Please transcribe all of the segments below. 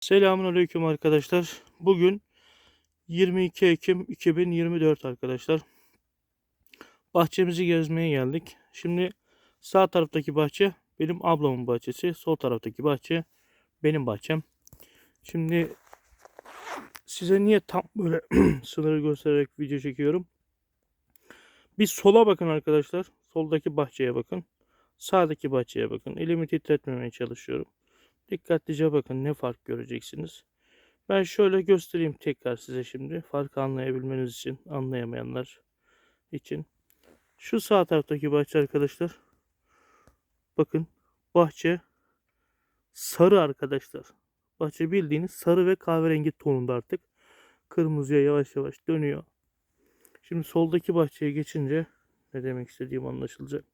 Selamun Aleyküm arkadaşlar. Bugün 22 Ekim 2024 arkadaşlar. Bahçemizi gezmeye geldik. Şimdi sağ taraftaki bahçe benim ablamın bahçesi. Sol taraftaki bahçe benim bahçem. Şimdi size niye tam böyle sınırı göstererek video çekiyorum? Bir sola bakın arkadaşlar. Soldaki bahçeye bakın. Sağdaki bahçeye bakın. Elimi titretmemeye çalışıyorum. Dikkatlice bakın ne fark göreceksiniz. Ben şöyle göstereyim tekrar size şimdi. Farkı anlayabilmeniz için, anlayamayanlar için. Şu sağ taraftaki bahçe arkadaşlar. Bakın bahçe sarı arkadaşlar. Bahçe bildiğiniz sarı ve kahverengi tonunda artık. Kırmızıya yavaş yavaş dönüyor. Şimdi soldaki bahçeye geçince ne demek istediğim anlaşılacak.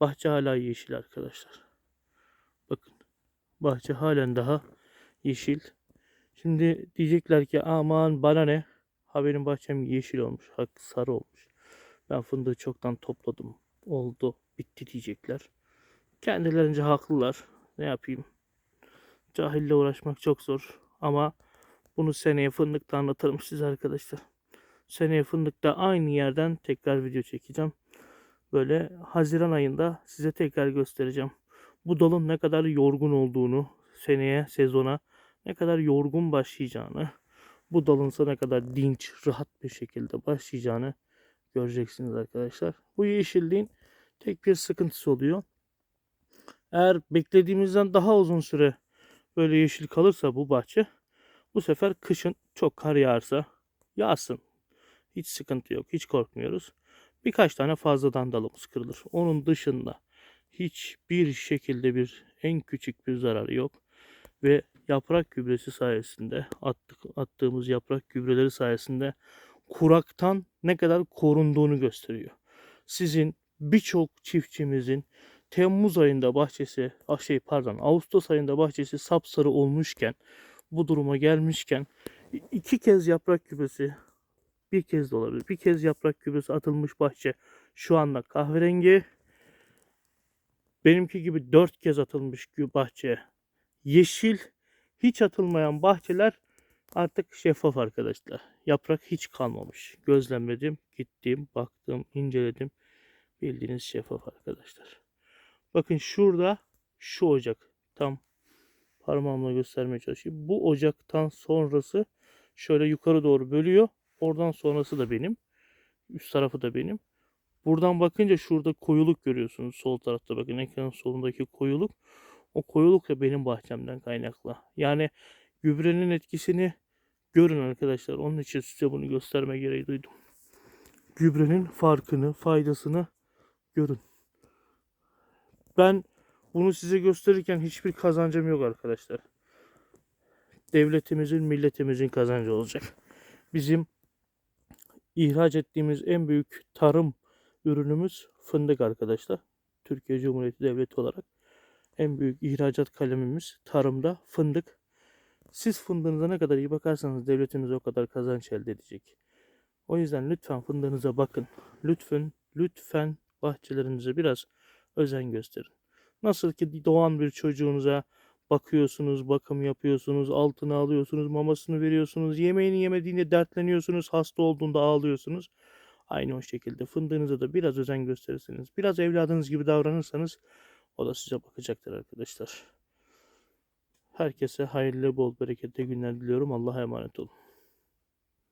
Bahçe hala yeşil arkadaşlar. Bakın. Bahçe halen daha yeşil. Şimdi diyecekler ki aman bana ne? Ha benim bahçem yeşil olmuş. Hak sarı olmuş. Ben fındığı çoktan topladım. Oldu. Bitti diyecekler. Kendilerince haklılar. Ne yapayım? Cahille uğraşmak çok zor. Ama bunu seneye fındıkta anlatırım size arkadaşlar. Seneye fındıkta aynı yerden tekrar video çekeceğim. Böyle Haziran ayında size tekrar göstereceğim bu dalın ne kadar yorgun olduğunu, seneye, sezona ne kadar yorgun başlayacağını, bu dalınsa ne kadar dinç, rahat bir şekilde başlayacağını göreceksiniz arkadaşlar. Bu yeşilliğin tek bir sıkıntısı oluyor. Eğer beklediğimizden daha uzun süre böyle yeşil kalırsa bu bahçe, bu sefer kışın çok kar yağarsa yağsın. Hiç sıkıntı yok, hiç korkmuyoruz. Birkaç tane fazladan dalımız kırılır. Onun dışında hiçbir şekilde bir en küçük bir zararı yok. Ve yaprak gübresi sayesinde attık, attığımız yaprak gübreleri sayesinde kuraktan ne kadar korunduğunu gösteriyor. Sizin birçok çiftçimizin Temmuz ayında bahçesi, ah şey pardon Ağustos ayında bahçesi sapsarı olmuşken bu duruma gelmişken iki kez yaprak gübresi bir kez de olabilir. Bir kez yaprak gübresi atılmış bahçe şu anda kahverengi benimki gibi dört kez atılmış bahçe yeşil hiç atılmayan bahçeler artık şeffaf arkadaşlar. Yaprak hiç kalmamış. Gözlemledim, gittim, baktım, inceledim. Bildiğiniz şeffaf arkadaşlar. Bakın şurada şu ocak. Tam parmağımla göstermeye çalışayım. Bu ocaktan sonrası şöyle yukarı doğru bölüyor. Oradan sonrası da benim. Üst tarafı da benim. Buradan bakınca şurada koyuluk görüyorsunuz. Sol tarafta bakın ekranın solundaki koyuluk. O koyuluk da benim bahçemden kaynaklı. Yani gübrenin etkisini görün arkadaşlar. Onun için size bunu gösterme gereği duydum. Gübrenin farkını, faydasını görün. Ben bunu size gösterirken hiçbir kazancım yok arkadaşlar. Devletimizin, milletimizin kazancı olacak. Bizim ihraç ettiğimiz en büyük tarım ürünümüz fındık arkadaşlar. Türkiye Cumhuriyeti Devleti olarak en büyük ihracat kalemimiz tarımda fındık. Siz fındığınıza ne kadar iyi bakarsanız devletiniz o kadar kazanç elde edecek. O yüzden lütfen fındığınıza bakın. Lütfen, lütfen bahçelerinize biraz özen gösterin. Nasıl ki doğan bir çocuğunuza bakıyorsunuz, bakım yapıyorsunuz, altını alıyorsunuz, mamasını veriyorsunuz, yemeğini yemediğinde dertleniyorsunuz, hasta olduğunda ağlıyorsunuz. Aynı o şekilde fındığınıza da biraz özen gösterirseniz, biraz evladınız gibi davranırsanız o da size bakacaktır arkadaşlar. Herkese hayırlı, bol, bereketli günler diliyorum. Allah'a emanet olun.